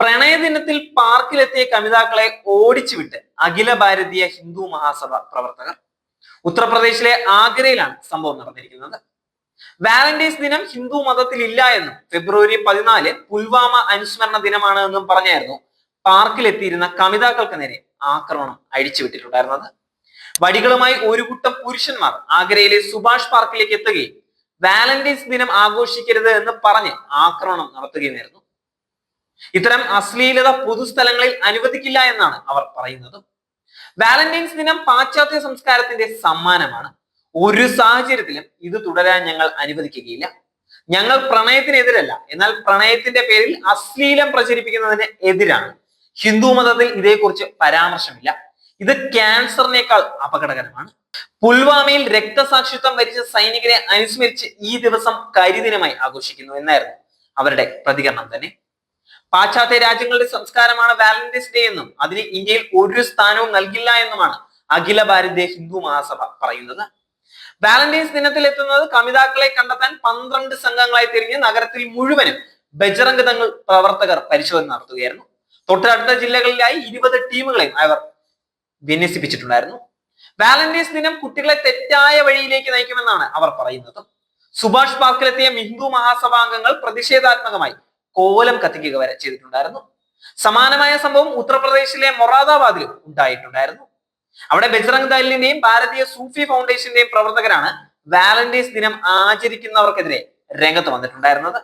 പ്രണയദിനത്തിൽ പാർക്കിലെത്തിയ കമിതാക്കളെ ഓടിച്ചുവിട്ട് അഖില ഭാരതീയ ഹിന്ദു മഹാസഭ പ്രവർത്തകർ ഉത്തർപ്രദേശിലെ ആഗ്രയിലാണ് സംഭവം നടന്നിരിക്കുന്നത്. വാലന്റൈൻസ് ദിനം ഹിന്ദു മതത്തിൽ ഇല്ല എന്നും ഫെബ്രുവരി പതിനാല് പുൽവാമ അനുസ്മരണ ദിനമാണ് എന്നും പറഞ്ഞായിരുന്നു പാർക്കിലെത്തിയിരുന്ന കവിതാക്കൾക്ക് നേരെ ആക്രമണം അഴിച്ചുവിട്ടിട്ടുണ്ടായിരുന്നത്. വടികളുമായി ഒരു കൂട്ടം പുരുഷന്മാർ ആഗ്രയിലെ സുഭാഷ് പാർക്കിലേക്ക് എത്തുകയും വാലന്റൈൻസ് ദിനം ആഘോഷിക്കരുത് എന്ന് പറഞ്ഞ് ആക്രമണം നടത്തുകയുമായിരുന്നു. ഇത്തരം അശ്ലീലത പൊതുസ്ഥലങ്ങളിൽ അനുവദിക്കില്ല എന്നാണ് അവർ പറയുന്നത്. വാലന്റൈൻസ് ദിനം പാശ്ചാത്യ സംസ്കാരത്തിന്റെ സമ്മാനമാണ്. ഒരു സാഹചര്യത്തിലും ഇത് തുടരാൻ ഞങ്ങൾ അനുവദിക്കുകയില്ല. ഞങ്ങൾ പ്രണയത്തിനെതിരല്ല. എന്നാൽ പ്രണയത്തിന്റെ പേരിൽ അശ്ലീലം പ്രചരിപ്പിക്കുന്നതിന് എതിരാണ്. ഹിന്ദു മതത്തിൽ ഇതേക്കുറിച്ച് പരാമർശമില്ല. ഇത് ക്യാൻസറിനേക്കാൾ അപകടകരമാണ്. പുൽവാമയിൽ രക്തസാക്ഷിത്വം വരിച്ച സൈനികരെ അനുസ്മരിച്ച് ഈ ദിവസം കരിദിനമായി ആഘോഷിക്കുന്നു എന്നായിരുന്നു അവരുടെ പ്രതികരണം തന്നെ. പാശ്ചാത്യ രാജ്യങ്ങളുടെ സംസ്കാരമാണ് വാലന്റൈൻസ് ഡേ എന്നും അതിന് ഇന്ത്യയിൽ ഒരു സ്ഥാനവും നൽകില്ല എന്നുമാണ് അഖില ഭാരതീയ ഹിന്ദു മഹാസഭ പറയുന്നത്. വാലന്റൈൻസ് ദിനത്തിൽ എത്തുന്നത് കമിതാക്കളെ കണ്ടെത്താൻ പന്ത്രണ്ട് സംഘങ്ങളായി തിരിഞ്ഞ് നഗരത്തിൽ മുഴുവനും ബജറംഗ് തങ്ങൾ പ്രവർത്തകർ പരിശോധന നടത്തുകയായിരുന്നു. തൊട്ടടുത്ത ജില്ലകളിലായി ഇരുപത് ടീമുകളെയും അവർ വിന്യസിപ്പിച്ചിട്ടുണ്ടായിരുന്നു. വാലന്റൈൻസ് ദിനം കുട്ടികളെ തെറ്റായ വഴിയിലേക്ക് നയിക്കുമെന്നാണ് അവർ പറയുന്നത്. സുഭാഷ് പാർക്കിലെത്തിയ ഹിന്ദു മഹാസഭാംഗങ്ങൾ പ്രതിഷേധാത്മകമായി കോലം കത്തിക്കുക വരെ ചെയ്തിട്ടുണ്ടായിരുന്നു. സമാനമായ സംഭവം ഉത്തർപ്രദേശിലെ മൊറാദാബാദിലും ഉണ്ടായിട്ടുണ്ടായിരുന്നു. അവിടെ ബജ്രംഗ് ദലിന്റെയും ഭാരതീയ സൂഫി ഫൗണ്ടേഷന്റെയും പ്രവർത്തകരാണ് വാലന്റൈൻസ് ദിനം ആചരിക്കുന്നവർക്കെതിരെ രംഗത്ത് വന്നിട്ടുണ്ടായിരുന്നത്.